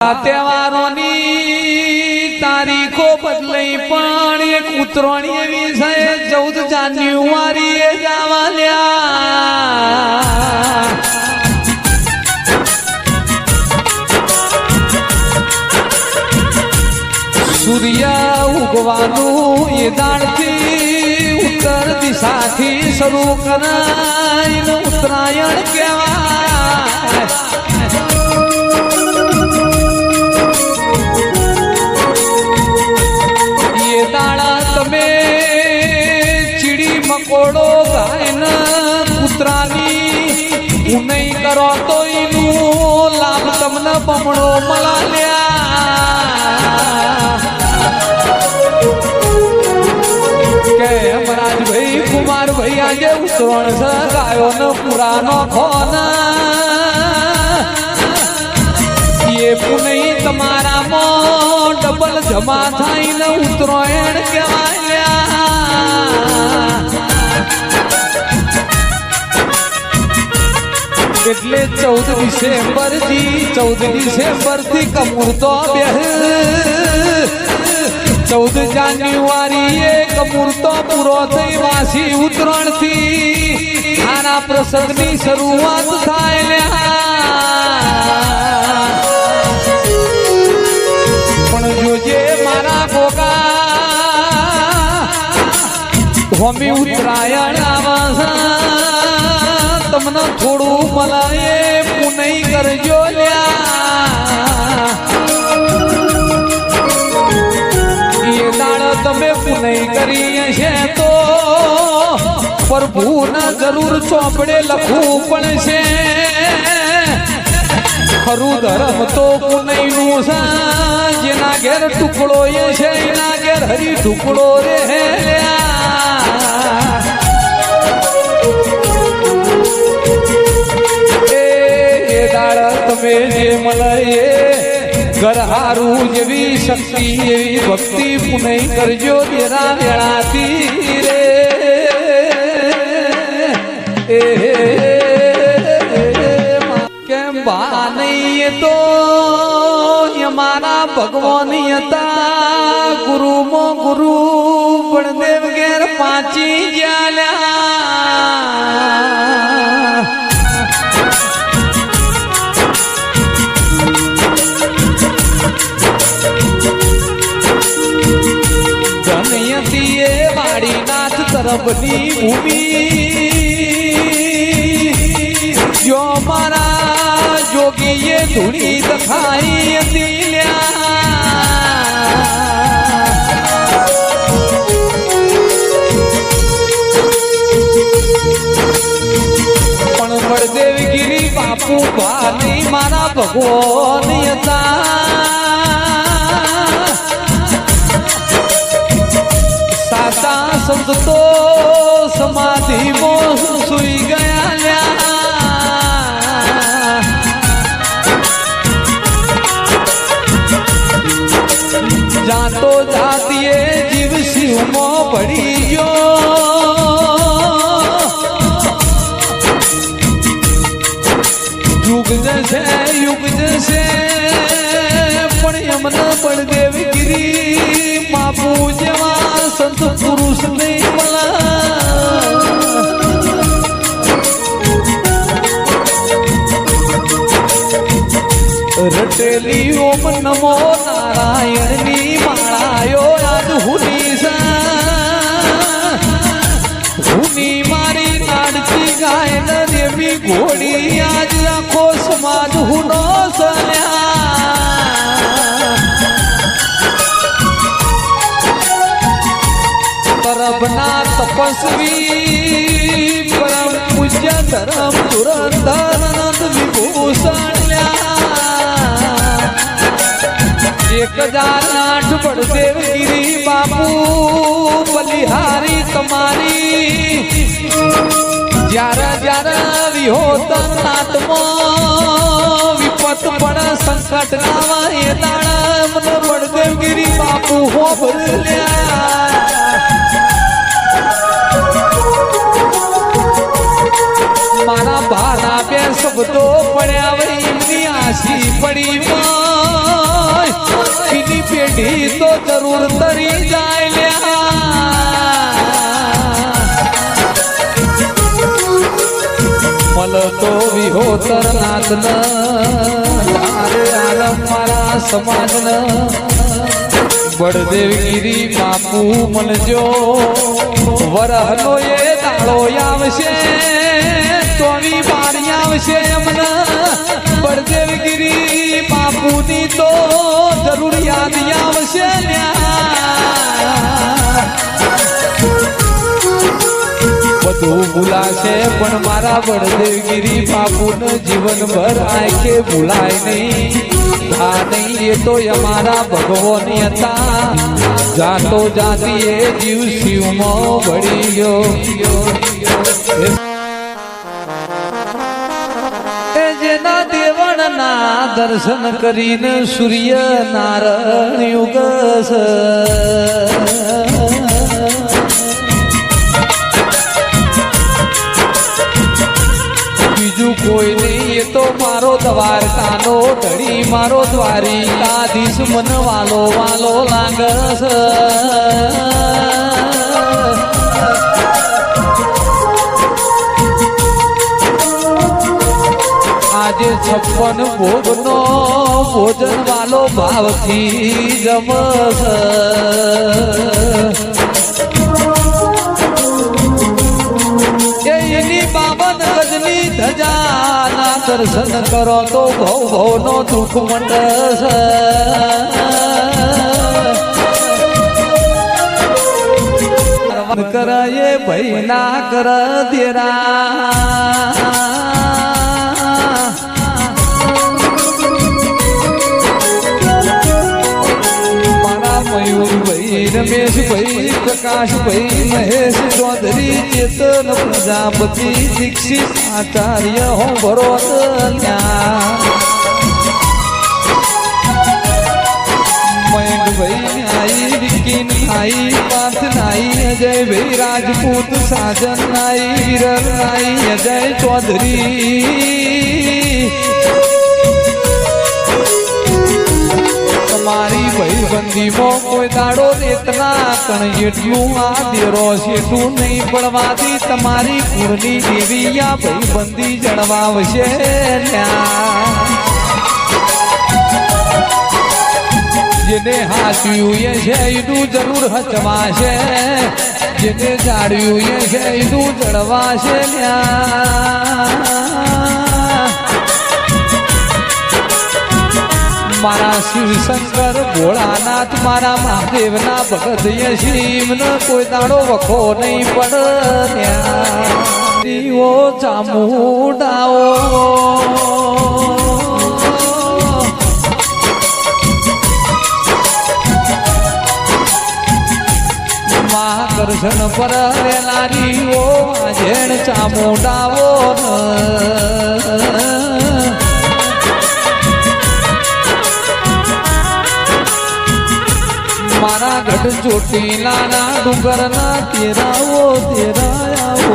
તહેવારોની તારીખો બદલાઈ પણ એક ઉતરણી એવી છે, ચૌદ જાન્યુઆરી એ લ્યા. સૂર્ય ઉગવાનું એ દાળથી ઉત્તર દિશાથી શરૂ કરાય ઉત્તરાયણ કહેવાય. આજે ઉતરણ ગાયો નો પુરાનો ખોના એ પુનઈ તમારામાં ડબલ જમા થઈને ઉત્તરાયણ કહેવાય એટલે ચૌદ ડિસેમ્બરથી ચૌદ ડિસેમ્બરથી કમૂરતો બે ચૌદ જાન્યુઆરી એક કમૂરતો પૂરો થઈ વાસી ઉત્તરાયણથી આના પ્રસંગની શરૂઆત થાય પણ જોજે મારા ગોગા. હોમી ઉત્તરાયણ આવા. તમને થોડું મલાએ પ્રભુના જરૂર ચોપડે લખવું પણ છે. ખરું ધર્મ તો પુનઈનું સા જેના ઘેર ટુકડો એ છે, એના ઘેર હરી ટુકડો રે. એ તમે જે મળે ઘર હારું જેવી શક્તિ એવી ભક્તિ પુનઈ કરજો તેરા વેળાથી રે. કેમ બા નહીં તો અમારા ભગવાન હતા ગુરુ મો ગુરુ બળદેવ ઘેર પાંચી જ્યાલા ધનયતી એ ભૂમિ. ધૂળી દખાઈ પણ બળદેવગીરી બાપુ ભાની મારા ભગવાન હતા. સાતા સંતો શિવમાં પડી ગયો યુગ જશે યુગ જશે, પણ એમને પણ દેવગીરી બાપુ જેવા સંત પુરુષ નહીં મળે રટેલી ઓમ નમો નારાયણની માળાયો. ન ઘોડી આજ આખો સમાજ હુનો તરફના તપસ્વી પરમ પૂજ્ય ધર્મ ધુરંધર વિભૂષણ એક હજાર આઠ બળદેવગીરી બાપુ બલિહારી તમારી. જ્યારે જ્યારે વિહોતન નાથમાં વિપત પણ સંકટ ના એ દાડા મને બળદેવગીરી બાપુ હોભર્યા મારા ભાના બે શબ્દો પડ્યા વળી એમની આશી પડી માં જરૂર તરી જાય. મળતો વિહોતર નાથ તારે આલમ મારા સમાજ બળદેવગીરી બાપુ મળજો વરહનો એ દાડો આવશે તોની બારી આવશે એમને બળદેવગીરી બાપુની તો જરૂરિયાત આવશે ન્યા. બધું ભૂલાશે, પણ મારા બળદેવગીરી બાપુન જીવનભર આંખે ભૂલાય નહીં. આ નહીં, એ તો અમારા ભગવાન હતા. જાતો જાતી એ જીવ ભળી ગયો. જેના દેવણના દર્શન કરીને સૂર્ય નારાયણ યુગસ તો મારો દ્વારકાનો ધડી મારો દ્વારિકાધીશ મન વાલો વાલો લાગસ આજે છપ્પન ભોગનો ભોજન વાલો ભાવથી જમસ બાબન ગજની ધજાના દર્શન કરો તો ભવ ભવનો દુઃખ મંડસ કરાયે ભાઈ ના કર દેરા. રમેશભાઈ પ્રકાશભાઈ મહેશ ચૌધરી ચેતન પ્રજાપતિ દીક્ષિત આચાર્ય હો ભરોત મયંકભાઈ નાઈ વિકી નાઈ પાર્થ નાઈ અજયભાઈ રાજપૂત સાજન નાઈ વિરલ નાઈ અજય ચૌધરી તમારી ભાઈબંધીમાં કોઈ દાડો રેતના કણ એટલું આ દેરો શેઠું નહીં પડવાથી તમારી કુળની દેવી આ ભાઈબંધી જળવાવશે. જેને હાચ્યું એ છે એનું જરૂર હચવાશે જેને જાડ્યું એ છે એનું જળવાશે ન્યા. મારા શિવ શંકર, ભોળાનાથ, મારા મહાદેવના ભગત શિવનો કોઈ દાડો વખો નહીં પડે દીવો ચામુડાઓ. મહાકર્ષણ પર લારીઓ જેણ ચામુડાઓ ગઢ ચોટીલાના ડુંગરના તેરાવો તેરાયાઓ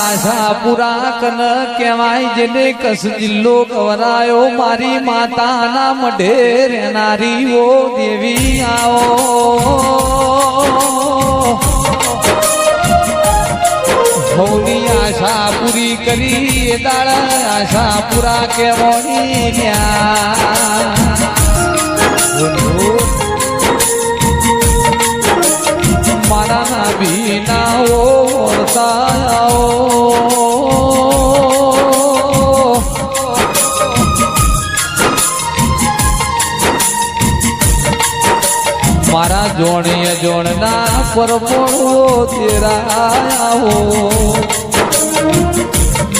આશા પુરા કન કહેવાય જેને કસ જિલ્લો કવરાયો. મારી માતાના મઢે રહેનારી ઓ દેવી આવો. ભવની આશા પૂરી કરી એ દાળ આશા પૂરા કહેવાની ન્યા. મારા નાભી નાઓ વર્તાયાઓ મારા જોણીએ જોણના પરમણો તેરાયાઓ.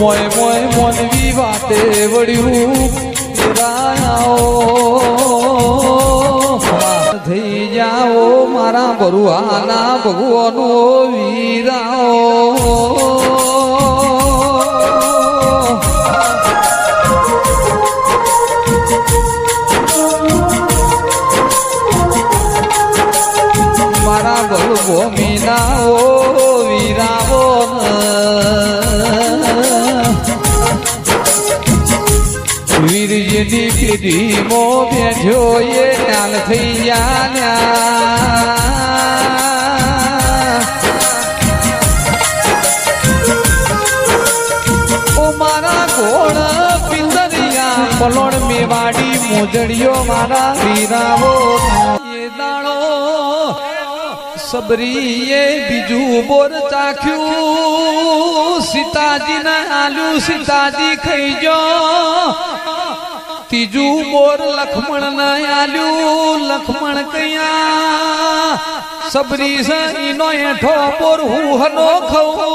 મોય મોય મનવી વાતે વળ્યું તેરાયાઓ. થઈ જાઓ મારા ભરુઆના ભગવાનો વીરાઓ. વીરજીની પેઢીમાં બેઠ્યો એ લાલ થઈ ગયા લ્યા. ઓ મારા પલોણ મેવાડી મોજડીઓ મારા વીરાવો એ સબરીએ બીજું બોર ચાખ્યું સીતાજીના આલ્યું સીતાજી ખાઈ જો ત્રીજું બોર લખમણ ના આલ્યું, લખમણ કયા? સબરી ઈનો એઠો બોર હું હનો ખવું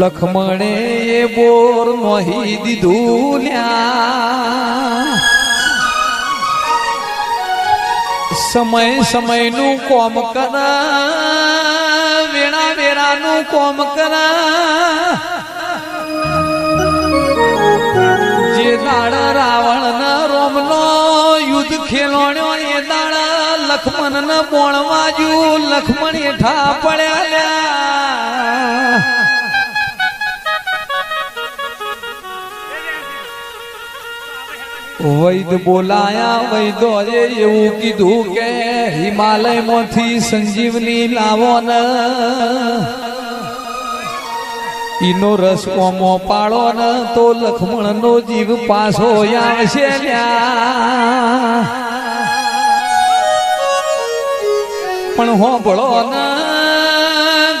લખમણે એ બોર નહીં દીધું સમય સમયનું કોમ કર. વેણા વેરાનું કોમ કરા. જે દાડા રાવણ ન રોમનો યુદ્ધ ખેલોણ્યો, એ દાડા લખમણ ને બોણવાજુ લખમણ એઠા પડ્યા વૈદ બોલાયા, વૈદોએ એવું કીધું કે હિમાલયમાંથી સંજીવની લાવો ને ઈનો રસ કોમો પાડો ને તો લખમણ નો જીવ પાછો આવશે પણ હોંભળો ને,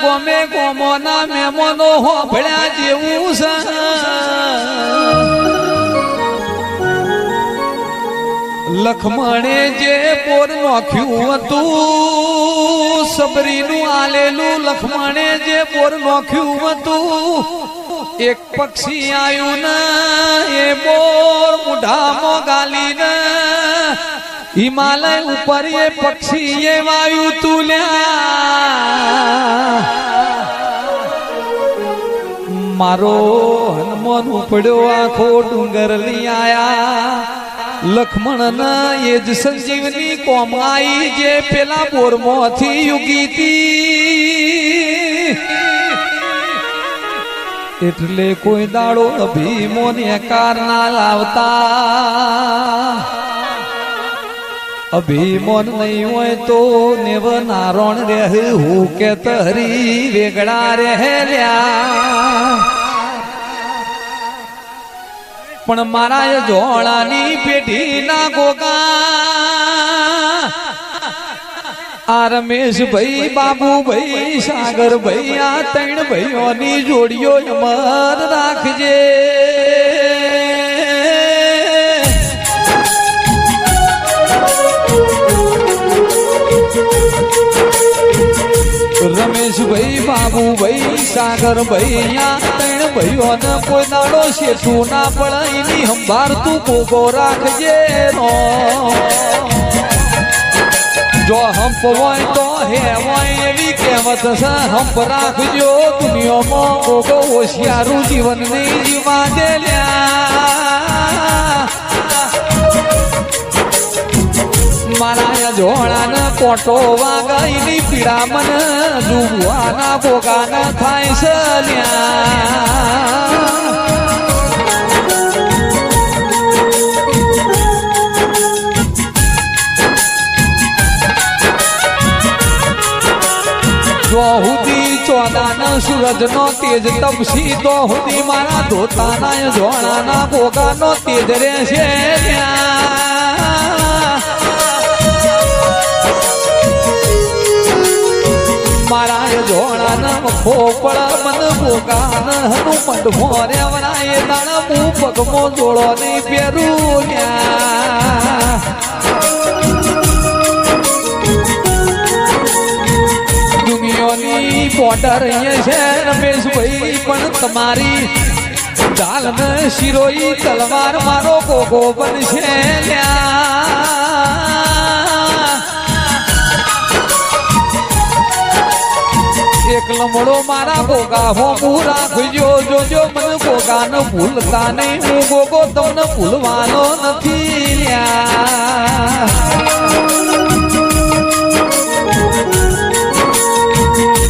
ગોમે ગોમો ના મેમોનો હોંભળ્યા જેવું છે. લખમણે જે પોર નોખ્યું હતું, સબરીનું આલેલું લખમણે જે પોર નોખ્યું હતું. એક પક્ષી આવ્યું ને એ બોર મુઢામાં ગાલીને. હિમાલય ઉપર એ પક્ષી એ વાયુ તું લ્યા મારો હનુમાન ઉપડ્યો આખો ડુંગર લઈ આયા. લખમણ એ જ સંજીવની કોમ આઈ જે પેલા બોરમાંથી યુગી તી એટલે કોઈ દાડો અભીમો ને કાર ના લાવતા. અભિમન નહીં હોય તો નેવ નારણ રહે, હું કે તરી વેગડા રહેલ્યા પણ મારા એ જોડાની પેઢી ના ગોગા. આ રમેશ ભાઈ બાબુ ભાઈ સાગર ભાઈ આ ત્રણ ભાઈઓની જોડીઓ અમર રાખજે. રમેશભાઈ બાબુભાઈ સાગરભાઈ આ ત્રણ ભાઈઓને કોઈ દાડો શેઠું ના પડે, એની સંભાળ તું કોકો રાખજે નો જો હંપ હોય તો હે હોય એવી કહેવત છે, હંપ રાખજો દુનિયામાં કોકો હોશિયારું જીવન નહીં જીવા દે મારા પોટો કોટો વાગઈની પીડા મન ડૂબવાના ભોગાના થાય છે લ્યા. જો હુદી ચોદાના સૂરજનો તેજ તપસી, તો હુદી મારા ધોતાના જોડાના ભોગાનો તેજ રહેશે ત્યાં. મારા જોડાના ખોપડા મન ભોગાન હનુમંડ મોરે વરાય દાણા મુ પગમો જોડો નહીં પેરું દુનિયોની બોર્ડર અહીંયા છે રમેશભાઈ પણ તમારી ચાલ ને શિરોઈ તલવાર મારો ગોગો બનશે લ્યા લમડો મારા ગોગા હો પૂરા રાખજો જોજો મને ગોગા ન ભૂલતા નહીં હું ગોગો તમને ભૂલવાનો નથી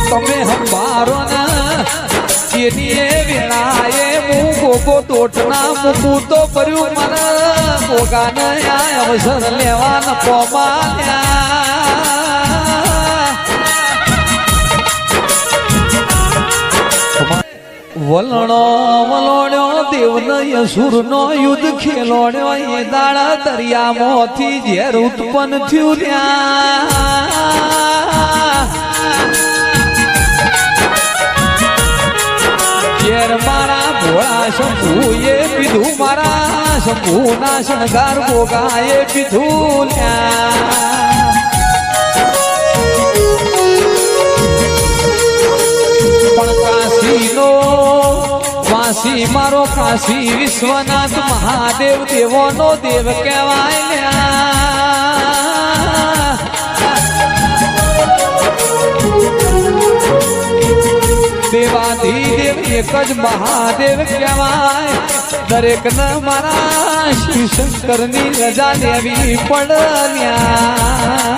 તમે હંભારો ના એની વેળાએ હું લોકો તોટના મૂકું તો કર્યું મને. ભોગાને આ અવસર લેવા ન વલણો વલોણ્યો, દેવન યસુરનો યુદ્ધ ખેલોડ્યો એ દાડા ઝેર ઉત્પન્ન થયું ત્યાં. ઝેર મારા ભોળા શંભુએ પીધું, મારા શંભુના શણગાર ભોગાએ પીધું પણ કાશીનો વાસી મારો કાશી વિશ્વનાથ મહાદેવ દેવોનો દેવ કહેવાય દેવાધી દેવ એક જ મહાદેવ કહેવાય. દરેક ને મારા શિવ શંકરની રજા લેવી પડ્યા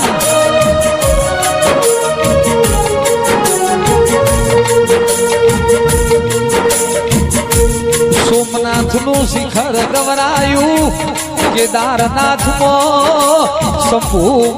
સોમનાથનું શિખર ગવરાયું કેદારનાથમાં શંભુ